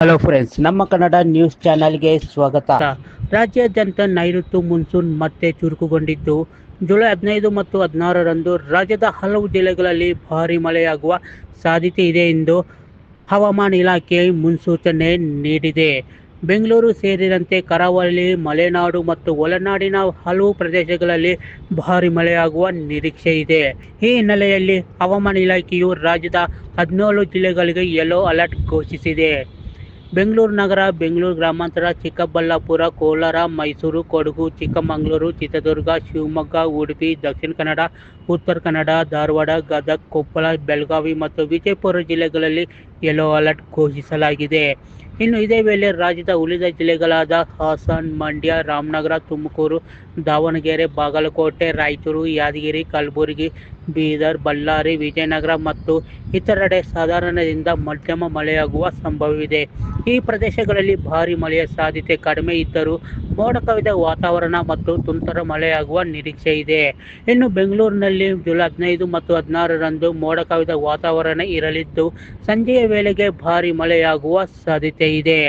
Hello friends ನಮ್ಮ Kannada news ಚಾನೆಲ್ಗೆ ಸ್ವಾಗತ. ರಾಜ್ಯಾದ್ಯಂತ ನೈಋತ್ಯ ಮುನ್ಸೂನ್ ಮತ್ತೆ ಚುರುಕುಗೊಂಡಿದ್ದು. ಜುಲೈ ಹದಿನೈದು ಮತ್ತು ಹದಿನಾರರಂದು ರಾಜ್ಯದ ಹಲವು ಜಿಲ್ಲೆಗಳಲ್ಲಿ ಭಾರಿ ಮಳೆಯಾಗುವ ಸಾಧ್ಯತೆ ಇದೆ ಎಂದು ಹವಾಮಾನ ಇಲಾಖೆ ಮುನ್ಸೂಚನೆ ನೀಡಿದೆ. ಬೆಂಗಳೂರು ಸೇರಿದಂತೆ ಕರಾವಳಿ ಮಲೆನಾಡು ಮತ್ತು ಒಳನಾಡಿನ ಹಲವು ಪ್ರದೇಶಗಳಲ್ಲಿ ಭಾರಿ ಮಳೆಯಾಗುವ ನಿರೀಕ್ಷೆ ಇದೆ. ಈ ಹಿನ್ನೆಲೆಯಲ್ಲಿ ಹವಾಮಾನ ಇಲಾಖೆಯು ರಾಜ್ಯದ ಹದಿನೇಳು ಜಿಲ್ಲೆಗಳಿಗೆ ಯೆಲ್ಲೋ ಅಲರ್ಟ್ ಘೋಷಿಸಿದೆ. ಬೆಂಗಳೂರು ನಗರ ಬೆಂಗಳೂರು ಗ್ರಾಮಾಂತರ ಚಿಕ್ಕಬಳ್ಳಾಪುರ ಕೋಲಾರ ಮೈಸೂರು ಕೊಡಗು ಚಿಕ್ಕಮಗಳೂರು ಚಿತ್ರದುರ್ಗ ಶಿವಮೊಗ್ಗ ಉಡುಪಿ ದಕ್ಷಿಣ ಕನ್ನಡ ಉತ್ತರ ಕನ್ನಡ, ಧಾರವಾಡ, ಗದಗ, ಕೊಪ್ಪಳ, ಬೆಳಗಾವಿ ಮತ್ತು ವಿಜಯಪುರ ಜಿಲ್ಲೆಗಳಲ್ಲಿ ಯೆಲ್ಲೋ ಅಲರ್ಟ್ ಘೋಷಿಸಲಾಗಿದೆ. ಇನ್ನು ಇದೇ ವೇಳೆ ರಾಜ್ಯದ ಉಳಿದ ಜಿಲ್ಲೆಗಳಾದ ಹಾಸನ್, ಮಂಡ್ಯ, ರಾಮನಗರ, ತುಮಕೂರು, ದಾವಣಗೆರೆ, ಬಾಗಲಕೋಟೆ, ರಾಯಚೂರು, ಯಾದಗಿರಿ, ಕಲಬುರಗಿ, ಬೀದರ್, ಬಳ್ಳಾರಿ, ವಿಜಯನಗರ ಮತ್ತು ಇತರೆಡೆ ಸಾಧಾರಣದಿಂದ ಮಧ್ಯಮ ಮಳೆಯಾಗುವ ಸಂಭವವಿದೆ. ಈ ಪ್ರದೇಶಗಳಲ್ಲಿ ಭಾರಿ ಮಳೆಯ ಸಾಧ್ಯತೆ ಕಡಿಮೆ ಇದ್ದರೂ ಮೋಡ ಕವಿದ ವಾತಾವರಣ ಮತ್ತು ತುಂತರ ಮಳೆಯಾಗುವ ನಿರೀಕ್ಷೆ ಇದೆ. ಇನ್ನು ಬೆಂಗಳೂರಿನಲ್ಲಿ ಜುಲೈ ಹದಿನೈದು ಮತ್ತು ಹದಿನಾರರಂದು ಮೋಡ ಕವಿದ ವಾತಾವರಣ ಇರಲಿದ್ದು, ಸಂಜೆಯ ವೇಳೆಗೆ ಭಾರಿ ಮಳೆಯಾಗುವ ಸಾಧ್ಯತೆ ಇದೆ.